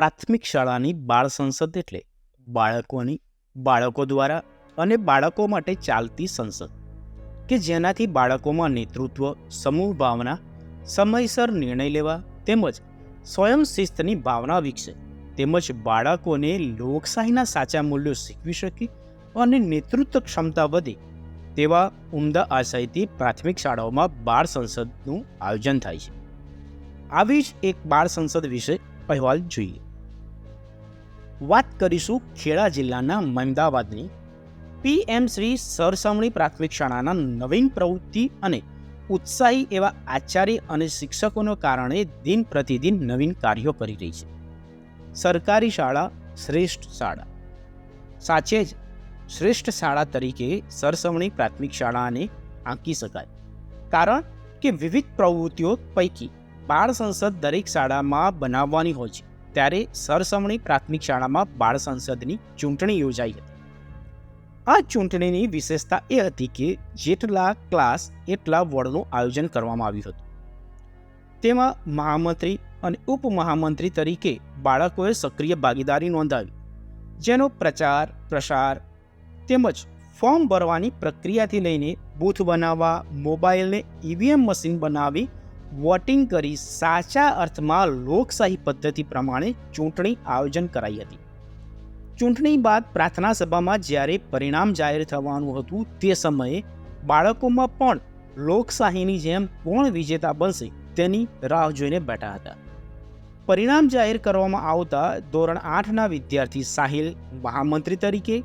પ્રાથમિક શાળાની બાળ સંસદ એટલે બાળકોની, બાળકો દ્વારા અને બાળકો માટે ચાલતી સંસદ, કે જેનાથી બાળકોમાં નેતૃત્વ, સમૂહ ભાવના, સમયસર નિર્ણય લેવા તેમજ સ્વયં શિસ્તની ભાવના વિકસે, તેમજ બાળકોને લોકશાહીના સાચા મૂલ્યો શીખવી શકે અને નેતૃત્વ ક્ષમતા વધે તેવા ઉમદા આશયથી પ્રાથમિક શાળાઓમાં બાળ સંસદનું આયોજન થાય છે. આવી જ એક બાળ સંસદ વિશે અહેવાલ જોઈએ. વાત કરીશું ખેડા જિલ્લાના મહેમદાવાદની. પીએમ શ્રી સરસામણી પ્રાથમિક શાળાના નવીન પ્રવૃત્તિ અને ઉત્સાહી એવા આચાર્ય અને શિક્ષકોને કારણે દિન પ્રતિદિન નવીન કાર્યો કરી રહી છે. સરકારી શાળા, શ્રેષ્ઠ શાળા. સાચે જ, શ્રેષ્ઠ શાળા તરીકે સરસવણી પ્રાથમિક શાળાને આંકી શકાય. કારણ કે વિવિધ પ્રવૃત્તિઓ પૈકી બાળ સંસદ દરેક શાળામાં બનાવવાની હોય છે. ત્યારે સરસમણી પ્રાથમિક શાળામાં બાળ સંસદની ચૂંટણી યોજાઈ હતી. આ ચૂંટણીની વિશેષતા એ હતી કે જેટલા ક્લાસ એટલા વોર્ડનું આયોજન કરવામાં આવ્યું હતું. તેમાં મહામંત્રી અને ઉપમહામંત્રી તરીકે બાળકોએ સક્રિય ભાગીદારી નોંધાવી, જેનો પ્રચાર, પ્રસાર તેમજ ફોર્મ ભરવાની પ્રક્રિયાથી લઈને બૂથ બનાવવા, મોબાઈલને ઈવીએમ મશીન બનાવી વોટિંગ કરી સાચા અર્થમાં લોકશાહી પદ્ધતિ પ્રમાણે ચૂંટણી આયોજન કરાઈ હતી. ચૂંટણી બાદ પ્રાર્થના સભામાં જ્યારે પરિણામ જાહેર થવાનું હતું તે સમયે બાળકોમાં પણ લોકશાહીની જેમ કોણ વિજેતા બનશે તેની રાહ જોઈને બેઠા હતા. પરિણામ જાહેર કરવામાં આવતા ધોરણ આઠના વિદ્યાર્થી સાહિલ મહામંત્રી તરીકે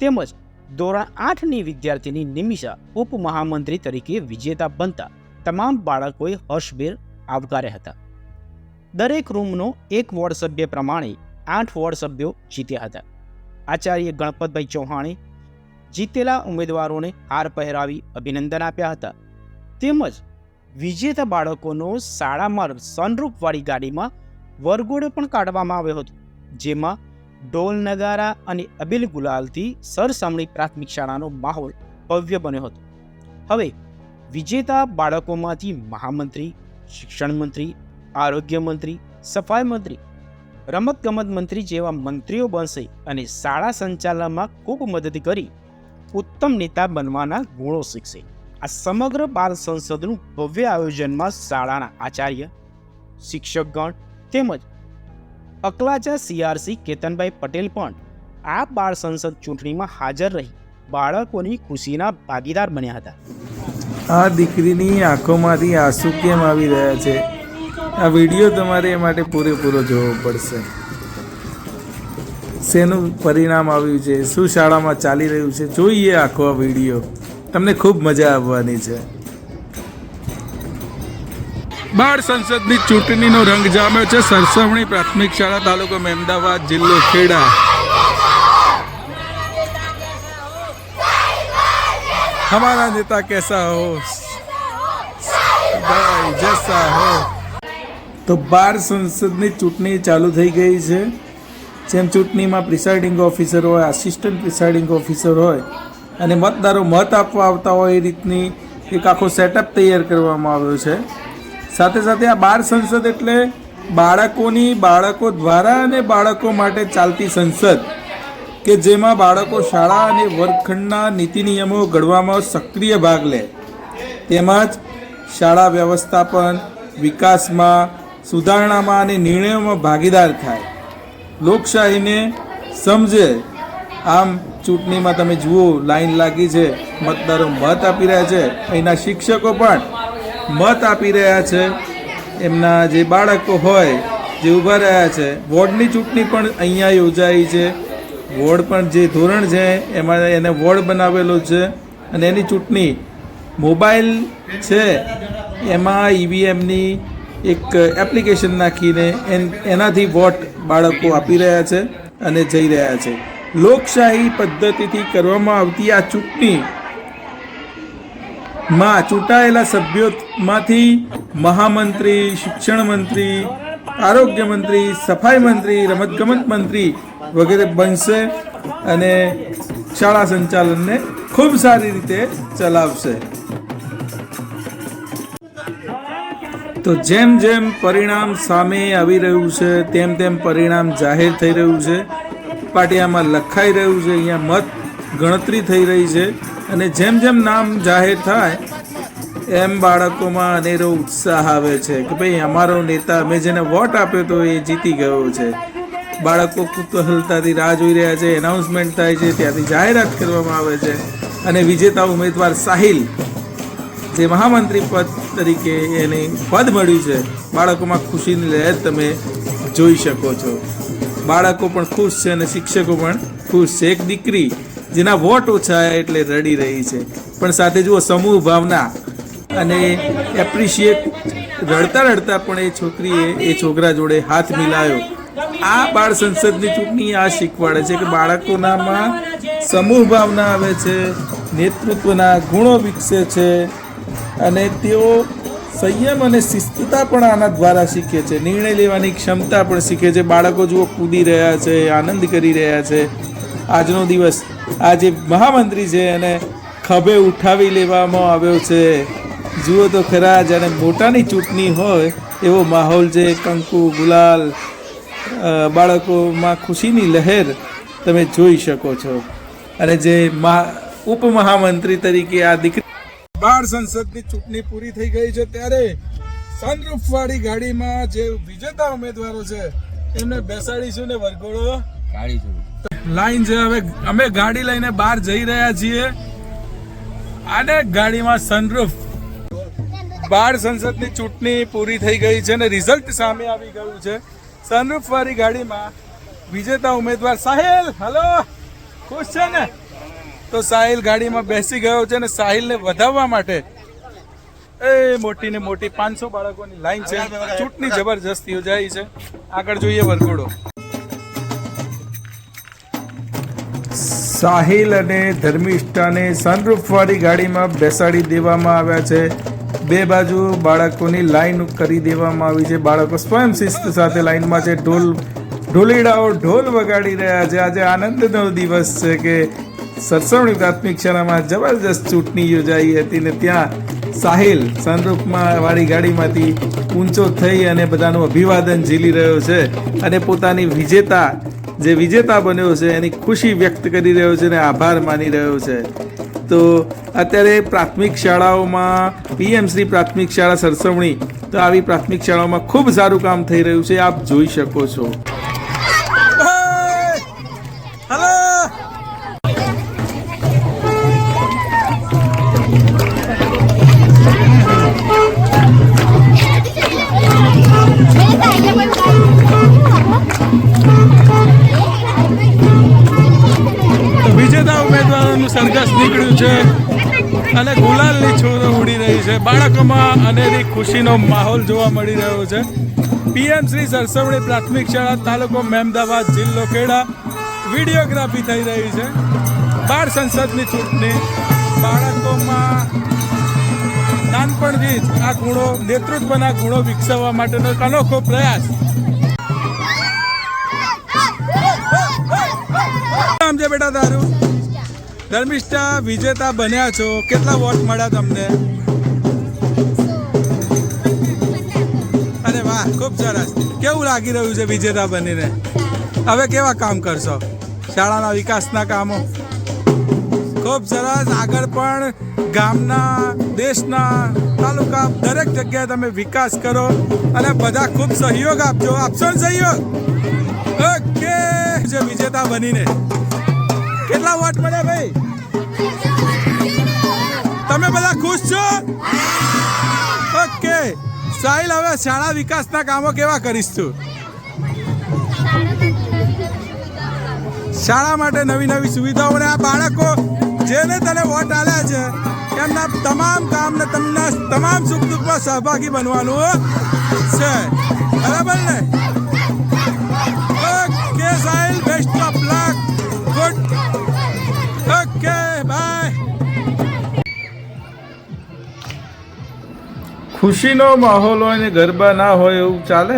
તેમજ ધોરણ આઠની વિદ્યાર્થીની નિમિષા ઉપમહામંત્રી તરીકે વિજેતા બનતા તમામ બાળકોએ હર્ષભેર આવકાર્યા હતા. દરેક રૂમનો એક વોર્ડ સભ્ય પ્રમાણે આઠ વોર્ડ સભ્યો જીત્યા હતા. આચાર્ય ગણપતભાઈ ચૌહાણે જીતેલા ઉમેદવારોને હાર પહેરાવી અભિનંદન આપ્યા હતા. તેમજ વિજેતા બાળકોનો શાળામાં સનરૂપવાળી ગાડીમાં વરઘોડો પણ કાઢવામાં આવ્યો હતો, જેમાં ઢોલ નગારા અને અબિલ ગુલાલથી સરસામણી પ્રાથમિક શાળાનો માહોલ ભવ્ય બન્યો હતો. હવે વિજેતા બાળકોમાંથી મહામંત્રી, શિક્ષણ મંત્રી, આરોગ્ય મંત્રી, સફાઈ મંત્રી, રમતગમત મંત્રી જેવા મંત્રીઓ બનશે અને શાળા સંચાલનમાં ખૂબ મદદ કરી ઉત્તમ નેતા બનવાના ગુણો શીખશે. આ સમગ્ર બાળ સંસદનું ભવ્ય આયોજનમાં શાળાના આચાર્ય, શિક્ષકગણ તેમજ અકલાચા સીઆરસી કેતનભાઈ પટેલ પણ આ બાળ સંસદ ચૂંટણીમાં હાજર રહી બાળકોની ખુશીના ભાગીદાર બન્યા હતા. આ દીકરીની આંખોમાંથી આંસુ કેમ આવી રહ્યા છે? આ વીડિયો તમારે એ માટે પૂરેપૂરો જોવો પડશે. શેનું પરિણામ આવ્યું છે? શું શાળામાં ચાલી રહ્યું છે? જોઈએ આખો આ વીડિયો. તમને ખૂબ મજા આવવાની છે. બાળ સંસદની ચૂંટણીનો રંગ જામ્યો છે. સરસવણી પ્રાથમિક શાળા તાલુકો મહેમદાવાદ જિલ્લો ખેડા. हमारा नेता कैसा हो भाई जैसा हो તો બાર સંસદની ચૂંટણી ચાલુ થઈ ગઈ છે જેમ ચૂંટણીમાં પ્રિસાઇડિંગ ઓફિસર હોય આસિસ્ટન્ટ પ્રિસાઇડિંગ ઓફિસર હોય અને મતદારો મત આપવા આવતા હોય એ રીતની એક આખો સેટઅપ તૈયાર કરવામાં આવ્યો છે સાથે સાથે આ બાર સંસદ એટલે બાળકોની બાળકો દ્વારા અને બાળકો માટે ચાલતી સંસદ કે જેમાં બાળકો શાળા અને વર્ગખંડના નીતિ નિયમો ઘડવામાં સક્રિય ભાગ લે. તેમજ શાળા વ્યવસ્થાપન, વિકાસમાં સુધારણામાં અને નિર્ણયોમાં ભાગીદાર થાય. લોકશાહીને સમજે. આમ ચૂંટણીમાં તમે જુઓ, લાઈન લાગી છે. મતદારો મત આપી રહ્યા છે. અહીંના શિક્ષકો પણ મત આપી રહ્યા છે. એમના જે બાળકો હોય, જે ઊભા રહ્યા છે. વોર્ડની ચૂંટણી પણ અહીંયા યોજાઈ છે. વોર્ડ પણ જે ધોરણ છે, એમાં એને વોર્ડ બનાવેલો છે અને એની ચૂંટણી મોબાઈલ છે, એમાં ઈવીએમની એક એપ્લિકેશન નાખીને એન, એનાથી વોટ બાળકો આપી રહ્યા છે અને જઈ રહ્યા છે. લોકશાહી પદ્ધતિથી કરવામાં આવતી આ ચૂંટણી માં ચૂંટાયેલા સભ્યોમાંથી મહામંત્રી, શિક્ષણ મંત્રી, આરોગ્ય મંત્રી, સફાઈ મંત્રી, રમતગમત મંત્રી વગેરે બનશે અને શાળા સંચાલનને ખૂબ સારી રીતે ચલાવશે. તો જેમ જેમ પરિણામ સામે આવી રહ્યું છે, તેમ તેમ પરિણામ જાહેર થઈ રહ્યું છે. પાટિયામાં લખાઈ રહ્યું છે, અહીંયા મત ગણતરી થઈ રહી છે. અને જેમ જેમ નામ જાહેર થાય, એમ બાળકોમાં અનેરો ઉત્સાહ આવે છે કે ભાઈ, અમારો નેતા, મેં જેને વોટ આપ્યો તો એ જીતી ગયો છે. બાળકો કુતૂહલતાથી રાહ જોઈ રહ્યા છે એનાઉન્સમેન્ટ થાય છે, ત્યાંથી જાહેરાત કરવામાં આવે છે. અને વિજેતા ઉમેદવાર સાહિલ, જે મહામંત્રી પદ તરીકે એને પદ મળ્યું છે, બાળકોમાં ખુશીની લહેર તમે જોઈ શકો છો. બાળકો પણ ખુશ છે અને શિક્ષકો પણ ખુશ છે. એક દીકરી જેના વોટ ઓછા એટલે રડી રહી છે. પણ સાથે જુઓ, સમૂહ ભાવના અને એપ્રિશિએટ રડતા રડતા પણ એ છોકરીએ એ છોકરા જોડે હાથ મિલાયો. આ બાળ સંસદની ચૂંટણી આ શીખવાડે છે કે બાળકોનામાં સમૂહ ભાવના આવે છે, નેતૃત્વના ગુણો વિકસે છે અને તેઓ સંયમ અને શિસ્તતા પણ આના દ્વારા શીખે છે. નિર્ણય લેવાની ક્ષમતા પણ શીખે છે. બાળકો જુઓ કૂદી રહ્યા છે, આનંદ કરી રહ્યા છે. આજનો દિવસ આ જે મહામંત્રી છે એને ખભે ઉઠાવી લેવામાં આવ્યો છે. જુઓ તો ખરા જાણે મોટાની ચૂંટણી હોય એવો માહોલ છે, કંકુ, ગુલાલ બાળકોમાં ખુશીની લહેર તમે જોઈ શકો છો. અને જે મહા ઉપમહામંત્રી તરીકે આ દીકરી બાળ સંસદની ચૂંટણી પૂરી થઈ ગઈ છે ત્યારે સનરૂફ વાળી ગાડીમાં જે વિજેતા ઉમેદવારો છે એમને બેસાડીશું ને વરઘોડો? લાઈન છે હવે અમે ગાડી લઈને બહાર જઈ રહ્યા છીએ. અને ગાડીમાં સનરૂફ બાળ સંસદની ચૂંટણી પૂરી થઈ ગઈ છે અને રિઝલ્ટ સામે આવી ગયું છે. સનરૂફ વાળી ગાડીમાં. વિજેતા ઉમેદવાર સાહિલ હલો. ખુશ છે ને? તો સાહિલ ગાડીમાં બેસી ગયો છે ને સાહિલને વધાવવા માટે. એ મોટી ને મોટી પાંચસો બાળકોની લાઈન છે. ચૂંટણી જબરજસ્ત યોજાઈ છે. આગળ જોઈએ વરઘોડો. સાહિલ અને ધર્મિષ્ઠાને સનરૂફવાળી ગાડીમાં બેસાડી દેવામાં આવ્યા છે. બે બાજુ બાળકોની લાઈન કરી દેવામાં આવી છે. બાળકો સ્વયં શિસ્ત સાથે લાઈનમાં છે. ઢોલ, ઢોલીડાઓ ઢોલ વગાડી રહ્યા છે. આજે આનંદનો દિવસ છે કે સરસવણી પ્રાથમિક શાળામાં જબરજસ્ત ચૂંટણી યોજાઈ હતી ને ત્યાં સાહિલ સનરૂફમાં વાળી ગાડીમાંથી ઊંચો થઈ અને બધાનું અભિવાદન ઝીલી રહ્યો છે અને પોતાની વિજેતા, જે વિજેતા બન્યો છે, એની ખુશી વ્યક્ત કરી રહ્યો છે અને આભાર માની રહ્યો છે. તો અત્યારે પ્રાથમિક શાળાઓમાં પીએમ શ્રી પ્રાથમિક શાળા સરસવણી, તો આવી પ્રાથમિક શાળાઓમાં ખૂબ સારું કામ થઈ રહ્યું છે, આપ જોઈ શકો છો. બાળકોમાં અનેરી ખુશીનો માહોલ જોવા મળી રહ્યો છે. પીએમ શ્રી સરસવણી પ્રાથમિક શાળા તાલુકો મહેમદાવાદ જિલ્લો ખેડા વિડીયોગ્રાફી થઈ રહી છે. બાર સંસદની ચૂંટણી, બાળકોમાં નાનપણથી જ આ ગુણો, નેતૃત્વના ગુણો વિકસાવવા માટેનો અનોખો પ્રયાસ. નામ છે બેટા તારું? ધર્મિષ્ઠા વિજેતા બન્યા છો. કેટલા વોટ મળ્યા તમને? વાહ ખૂબ સરસ. કેવું લાગી રહ્યું છે વિજેતા બનીને? હવે કેવા કામ કરશો? શાળાના વિકાસના કામો? ખૂબ સરસ. આગળ પણ ગામના, દેશના, તાલુકા, દરેક જગ્યાએ તમે વિકાસ કરો અને બધા ખૂબ સહયોગ આપજો. આપશો ને સહયોગ? ઓકે. જે વિજેતા બનીને. કેટલા વોટ મળ્યા ભાઈ? તમે બધા ખુશ સાહિલ હવે શાળા વિકાસના કામો કેવા કરીશ તું શાળા માટે નવી નવી સુવિધાઓ અને આ બાળકો જેને તને વોટ આલ્યા છે, એમના તમામ કામને તમને તમામ સુખ દુઃખમાં સહભાગી બનવાનું છે. બરાબર ને? ઓકે, સાહિલ બેસ્ટ ખુશીનો માહોલ હોય ને ગરબા ના હોય એવું ચાલે?